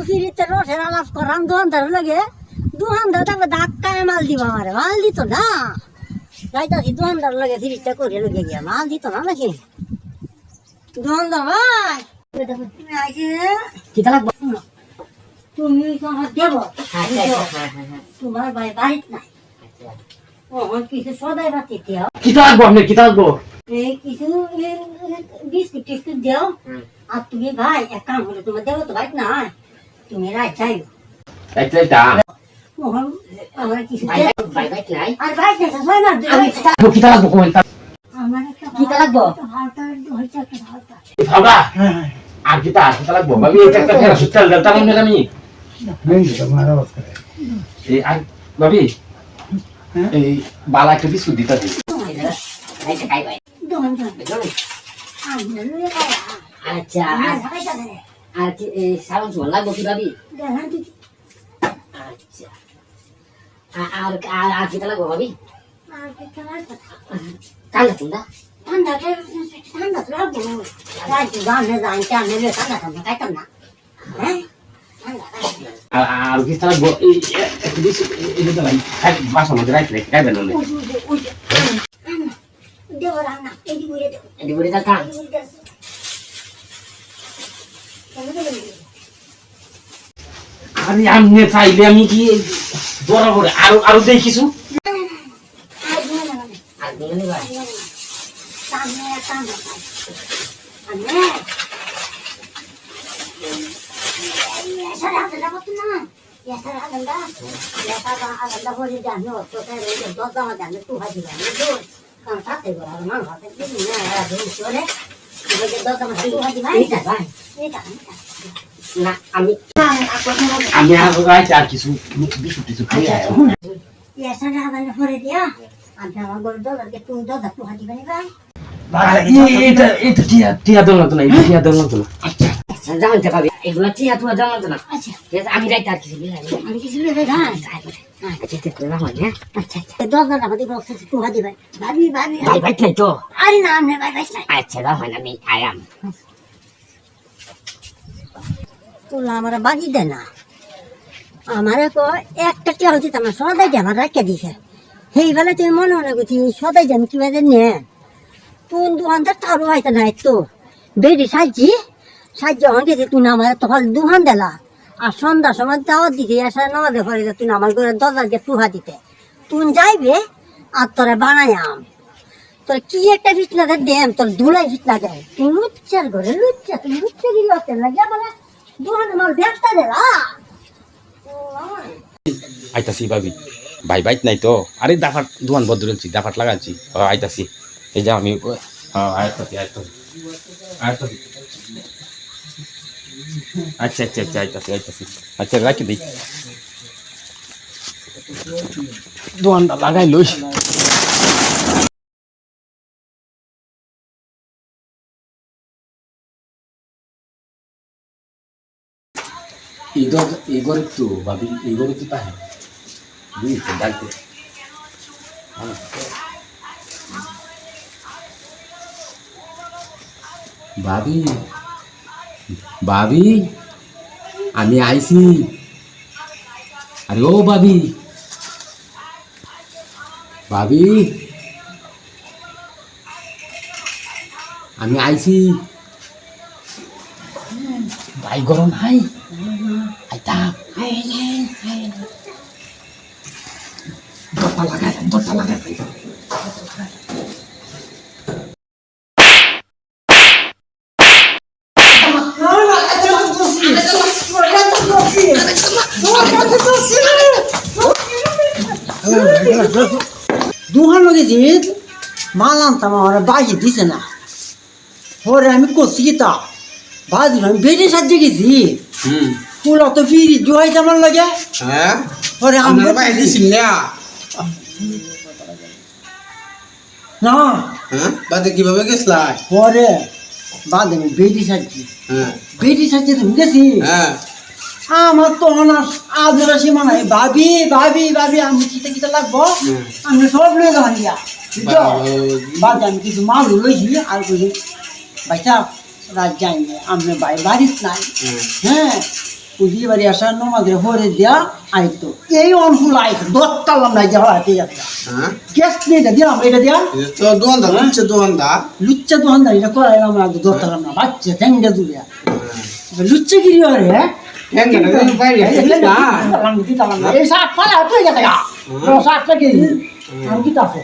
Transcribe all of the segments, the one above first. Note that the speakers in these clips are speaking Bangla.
একটু ফিরিতে রসের আলাপ করাম দোকানদার লাগে দোকানদার তারপর ধাক্কায় মাল দিব আমারে মাল দিত না। যাইতাছি দোকানদার লাগে ফিরিতে করে লগে গিয়া। মাল দিত না নাকি? দোকানদার ভাই! তুমি আইছে? কিতা লাগবো? তুমি আমার দেব। হ্যাঁ হ্যাঁ হ্যাঁ তোমার ভাই বাড়িত নাই। ও কিছু সদাই বাতি দেও কিতা লাগবো আপনি কিতা লাগবো? এই কিছু বিস্কুট টিস্কুট দেও। আর তুমি ভাই এক কাম করে তোমার দেবো তো ভাই না তুমি রাত যাই একটা এটা মোহন আমার কিছু ভাই দে- ভাই ভাই নাই। আর ভাই দেখা হয় আমি আমার একটা আর একটা ফেরা সুতাল দাম আমি। এই আর ভাবি এই বালা একটা বিস্কুট দিতা দিই আচ্ছা। আর কি সাবান সুবান লাগবো কি ভাবি? তুই আচ্ছা। আ- আর আর আর কিতা লাগবো ভাবি? কান্দা কুন্দা ঠান্ডা ঠান্ডা তো লাগবে ঠান্ডা ঠান্ডা খাইতাম না। হ্যাঁ? আর লাগবো? এই এ- একটা বিস্কুট এই দিতা ভাই খাই বাসা মধ্যে রাখলে খাইবেন না ওই যে ওই যে দেবো রান্না আরে আমনে চাইলে আমি কি বরাবর আরও আরও দেই কিছু আর না আমি আমি আর কিছু বিস্কুট টিস্কুট খাই আছো। আরে এই- এটা এটা টিয়া টিয়া দল না এটা টিয়া দল না। আচ্ছা। জানতে পাবি এগুলা টিয়া তোমার জানতো না? আচ্ছা। আমি রাইতে আর কিছু কিছু আচ্ছা হ্যাঁ? আচ্ছা আচ্ছা। নাই ভাই আচ্ছা। তোলা আমার বাকি দেয় না। আমার কো একটা টিয়া হচ্ছে আমার সদাই আমার রাখিয়ে দিছে। সেই বেলা তুমি মনে মনে করছি সদাই দিয়ে আমি কীভাবে নে। কোন দোকানদার তারও হয়তো নাই তো। বেরি সাজি সাহায্য গেছে তুই আমার তখন দোকান দিলা। আর সন্ধ্যার সময় দাওয়াত দিতে এসে নামাজে পড়ে তুই আমার ঘরে দরজা দিয়ে টুহা দিতে। তুই যাইবে, আর তোরা বানাই আম তোর কি একটা ফিটনাতে দেম, তোর ধুলাই ফিটনা দেয়। তুই লুচ্চার ঘরে, লুচ্চা তুই লুচ্চা দিলে লাগিয়া বলে আইতাছি ভাবি, ভাই বাইক নাই তো। আরে দাফাট দোয়ান বদলেছি দাফাট লাগাচ্ছি আইতাছি। এই যে আমি আচ্ছা আচ্ছা আচ্ছা আইতাছি আইতাছি আচ্ছা রাখি দিই। দোয়ানটা লাগাই লই Igor, Igor tu, babi, Igor tu pahe. Duit kendal tu. বাবি বাবি আমি আইছি আরে ও বাবি বাবি আমি আইছি ভাই গরম নাই? আইতা দরটা লাগাই দরটা লাগাই দুহান গেছি মাল আনতাম আমার বাজি দিছে না। পরে আমি করছি কি তা। ভাজি আমি বেড়ে সাহায্য গেছি। হুম। কুলা তো ফিরি জুহাইছে আমার লাগে। হ্যাঁ? পরে আমি আপনার ভাই দিছিল না? না। হ্যাঁ? বাদে কীভাবে গেছলা? পরে বাদ আমি বেড়ে সাহায্য হ্যাঁ। বেড়ে সাহায্য তুমি গেছি। হ্যাঁ। আমার তো অনার আদর সীমা নাই ভাবি ভাবি ভাবি আমি কিতে কিতে লাগবো? হুম। আমি সব লয়ে যাওয়া দিয়া। বাদ আমি কিছু মাল লইছি আর কইছি ভাইসা রাত যাই না আমি ভাই বাড়িত নাই। হ্যাঁ। হ্যাঁ পুজি বাড়ি আসা নমাজে হরে দিয়া আইতো এই অনুকূল আইতো দত্তালাম নাই যাওয়া আইতে যাতে হ্যাঁ। গ্যাস নিয়ে এটা দিলাম এটা দিয়া। তো দোকানদার হচ্ছে দোকানদার লুচ্চা দোকানদার এটা করাইলাম না দত্তালাম না বাচ্চা ঠ্যাংটা দুলিয়া লুচ্চা গিরি হরে হ্যাঁ? হ্যাঁ? এই শাক পালা গেছে গা। আমি কি? তাফে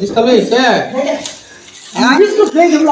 দিস্তাবে বিস্কুট খেয়ে গেল